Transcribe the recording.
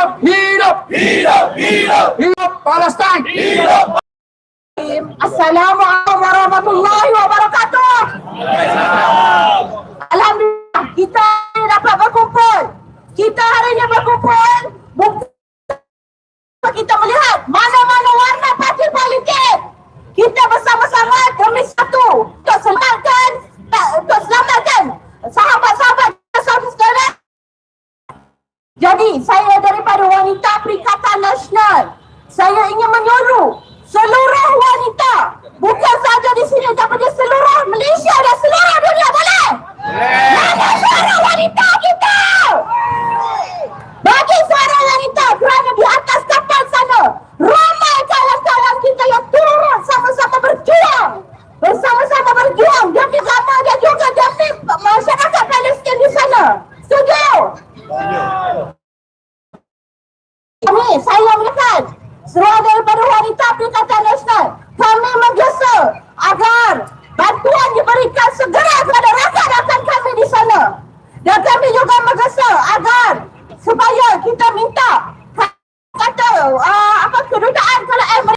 up, heat up, heat up, heat up, heat up, Palestine, heat up. Assalamu alaikum warahmatullahi wabarakatuh. Jadi saya daripada wanita Perikatan Nasional. Saya ingin menyuruh seluruh wanita bukan saja di sini tapi seluruh Malaysia dan seluruh dunia boleh? Mana suara wanita kita? Bagi suara wanita kerana di atas kapal sana ramai kawan-kawan kita yang turun sama-sama berjuang bersama-sama berjuang demi agama dan juga demi masyarakat Palestin di sana. Setuju! Kami, saya menekan seluruh daripada wanita Pilkartan Nasional. Kami menggesa agar bantuan diberikan segera kepada rakan-rakan kami di sana. Dan kami juga menggesa agar supaya kita minta